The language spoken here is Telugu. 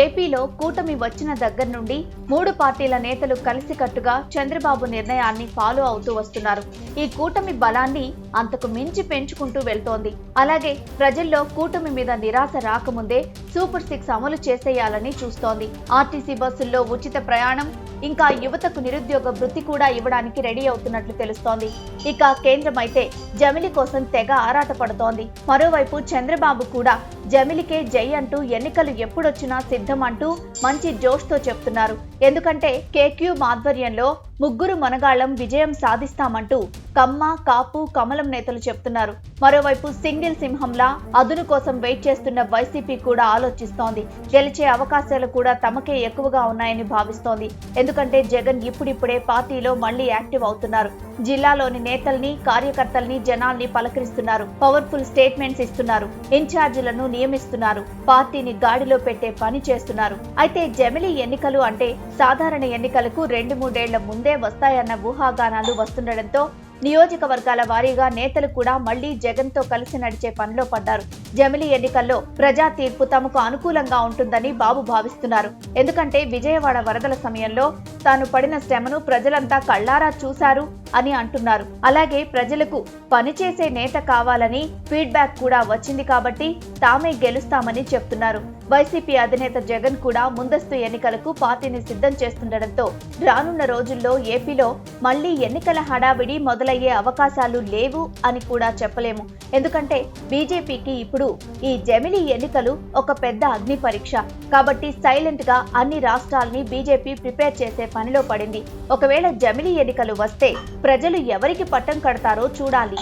ఏపీలో కూటమి వచ్చిన దగ్గర నుండి మూడు పార్టీల నేతలు కలిసికట్టుగా చంద్రబాబు నిర్ణయాన్ని ఫాలో అవుతూ వస్తున్నారు. ఈ కూటమి బలాన్ని అంతకు మించి పెంచుకుంటూ వెళ్తోంది. అలాగే ప్రజల్లో కూటమి మీద నిరాశ రాకముందే సూపర్ సిక్స్ అమలు చేసేయాలని చూస్తోంది. ఆర్టీసీ బస్సుల్లో ఉచిత ప్రయాణం ఇంకా యువతకు నిరుద్యోగ వృత్తి కూడా ఇవ్వడానికి రెడీ అవుతున్నట్లు తెలుస్తోంది. ఇక కేంద్రం అయితే జమిలి కోసం తెగ ఆరాటపడుతోంది. మరోవైపు చంద్రబాబు కూడా జమిలికే జై అంటూ ఎన్నికలు ఎప్పుడొచ్చినా సిద్ధం అంటూ మంచి జోష్తో చెప్తున్నారు. ఎందుకంటే కేక్యూ ఆధ్వర్యంలో ముగ్గురు మనగాళ్ళం విజయం సాధిస్తామంటూ కమ్మ కాపు కమలం నేతలు చెప్తున్నారు. మరోవైపు సింగిల్ సింహంలా అదును కోసం వెయిట్ చేస్తున్న వైసీపీ కూడా ఆలోచిస్తోంది. గెలిచే అవకాశాలు కూడా తమకే ఎక్కువగా ఉన్నాయని భావిస్తోంది. ఎందుకంటే జగన్ ఇప్పుడిప్పుడే పార్టీలో మళ్ళీ యాక్టివ్ అవుతున్నారు. జిల్లాలోని నేతల్ని కార్యకర్తల్ని జనాల్ని పలకరిస్తున్నారు. పవర్ఫుల్ స్టేట్మెంట్స్ ఇస్తున్నారు. ఇన్ఛార్జీలను నియమిస్తున్నారు. పార్టీని గాడిలో పెట్టే పని చేస్తున్నారు. అయితే జమిలీ ఎన్నికలు అంటే సాధారణ ఎన్నికలకు రెండు మూడేళ్ళ ముందే వస్తాయన్న ఊహాగానాలు వస్తుండటంతో నియోజకవర్గాల వారీగా నేతలు కూడా మళ్ళీ జగన్తో కలిసి నడిచే పనిలో పడ్డారు. జమిలి ఎన్నికల్లో ప్రజా తీర్పు తమకు అనుకూలంగా ఉంటుందని బాబు భావిస్తున్నారు. ఎందుకంటే విజయవాడ వరదల సమయంలో తాను పడిన శ్రమను ప్రజలంతా కళ్ళారా చూశారు. అని అంటున్నారు. అలాగే ప్రజలకు పనిచేసే నేత కావాలని ఫీడ్బ్యాక్ కూడా వచ్చింది కాబట్టి తామే గెలుస్తామని చెప్తున్నారు. వైసీపీ అధినేత జగన్ కూడా ముందస్తు ఎన్నికలకు పార్టీని సిద్ధం చేస్తుండటంతో రానున్న రోజుల్లో ఏపీలో మళ్ళీ ఎన్నికల హడావిడి మొదలయ్యే అవకాశాలు లేవు అని కూడా చెప్పలేము. ఎందుకంటే బీజేపీకి ఇప్పుడు ఈ జమిలి ఎన్నికలు ఒక పెద్ద అగ్ని పరీక్ష. కాబట్టి సైలెంట్గా అన్ని రాష్ట్రాల్ని బీజేపీ ప్రిపేర్ చేసే పనిలో పడింది. ఒకవేళ జమిలి ఎన్నికలు వస్తే ప్రజలు ఎవరికి పట్టం కడతారో చూడాలి.